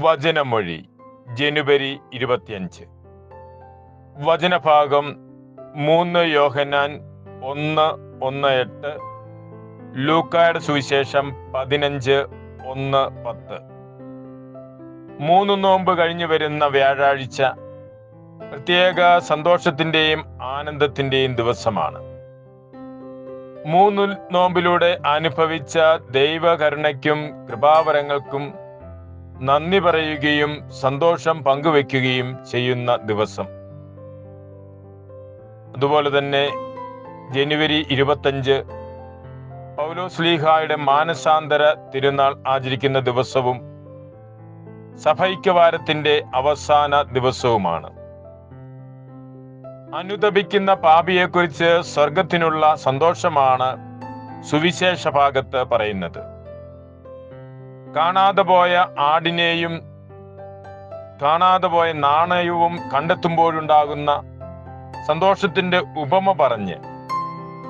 വചനമൊഴി ജനുവരി ഇരുപത്തിയഞ്ച്. വചനഭാഗം മൂന്ന് യോഹനാൻ ഒന്ന് ഒന്ന് എട്ട് ലൂക്കായുടെ സുവിശേഷം പതിനഞ്ച് ഒന്ന് പത്ത്. മൂന്ന് നോമ്പ് കഴിഞ്ഞു വരുന്ന വ്യാഴാഴ്ച പ്രത്യേക സന്തോഷത്തിന്റെയും ആനന്ദത്തിന്റെയും ദിവസമാണ്. മൂന്ന് നോമ്പിലൂടെ അനുഭവിച്ച ദൈവകരുണയ്ക്കും കൃപാവരങ്ങൾക്കും നന്ദി പറയുകയും സന്തോഷം പങ്കുവെക്കുകയും ചെയ്യുന്ന ദിവസം. അതുപോലെ തന്നെ ജനുവരി ഇരുപത്തഞ്ച് പൗലോസ്ലീഹായുടെ മാനസാന്തര തിരുനാൾ ആചരിക്കുന്ന ദിവസവും സഭൈക്യവാരത്തിന്റെ അവസാന ദിവസവുമാണ്. അനുദപിക്കുന്ന പാപിയെക്കുറിച്ച് സ്വർഗത്തിനുള്ള സന്തോഷമാണ് സുവിശേഷ ഭാഗത്ത് പറയുന്നത്. കാണാതെ പോയ ആടിനെയും കാണാതെ പോയ നാണയവും കണ്ടെത്തുമ്പോഴുണ്ടാകുന്ന സന്തോഷത്തിന്റെ ഉപമ പറഞ്ഞ്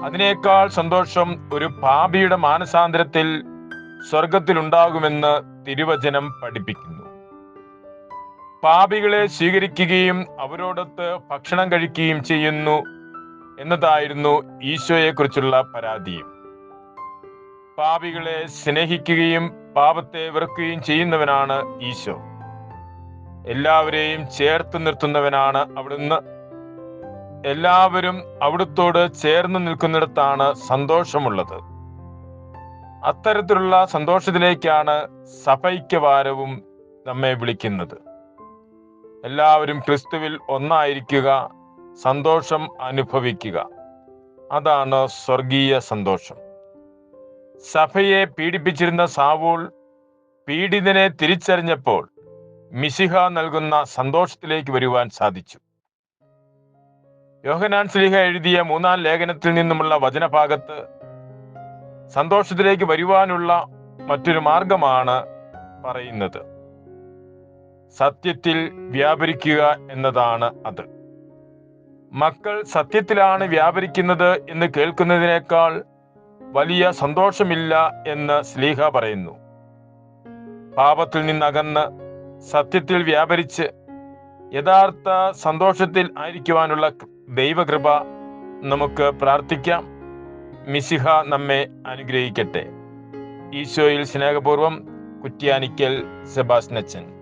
അതിനേക്കാൾ സന്തോഷം ഒരു പാപിയുടെ മാനസാന്തരത്തിൽ സ്വർഗത്തിലുണ്ടാകുമെന്ന് തിരുവചനം പഠിപ്പിക്കുന്നു. പാപികളെ സ്വീകരിക്കുകയും അവരോടൊത്ത് ഭക്ഷണം കഴിക്കുകയും ചെയ്യുന്നു എന്നതായിരുന്നു ഈശോയെക്കുറിച്ചുള്ള പരാതിയും. പാപികളെ സ്നേഹിക്കുകയും പാപത്തെ വെറുക്കുകയും ചെയ്യുന്നവനാണ് ഈശോ. എല്ലാവരെയും ചേർത്ത് നിർത്തുന്നവനാണ് അവിടുന്ന്. എല്ലാവരും അവിടുത്തോട് ചേർന്ന് നിൽക്കുന്നിടത്താണ് സന്തോഷമുള്ളത്. അത്തരത്തിലുള്ള സന്തോഷത്തിലേക്കാണ് സഭൈക്യവാരവും നമ്മെ വിളിക്കുന്നത്. എല്ലാവരും ക്രിസ്തുവിൽ ഒന്നായിരിക്കുക സന്തോഷം അനുഭവിക്കുക. അതാണ് സ്വർഗീയ സന്തോഷം. സഭയെ പീഡിപ്പിച്ചിരുന്ന സാവൂൾ പീഡിതനെ തിരിച്ചറിഞ്ഞപ്പോൾ മിശിഹ നൽകുന്ന സന്തോഷത്തിലേക്ക് വരുവാൻ സാധിച്ചു. യോഹനാൻ സ്ലിഹ എഴുതിയ മൂന്നാം ലേഖനത്തിൽ നിന്നുമുള്ള വചനഭാഗത്ത് സന്തോഷത്തിലേക്ക് വരുവാനുള്ള മറ്റൊരു മാർഗമാണ് പറയുന്നത്. സത്യത്തിൽ വ്യാപരിക്കുക എന്നതാണ് അത്. മക്കൾ സത്യത്തിലാണ് വ്യാപരിക്കുന്നത് എന്ന് കേൾക്കുന്നതിനേക്കാൾ വലിയ സന്തോഷമില്ല എന്ന് സ്ലീഹ പറയുന്നു. പാപത്തിൽ നിന്നകന്ന് സത്യത്തിൽ വ്യാപരിച്ച് യഥാർത്ഥ സന്തോഷത്തിൽ ആയിരിക്കുവാനുള്ള ദൈവകൃപ നമുക്ക് പ്രാർത്ഥിക്കാം. മിസിഹ നമ്മെ അനുഗ്രഹിക്കട്ടെ. ഈശോയിൽ സ്നേഹപൂർവം കുറ്റ്യാനിക്കൽ സെബാസ്നച്ചൻ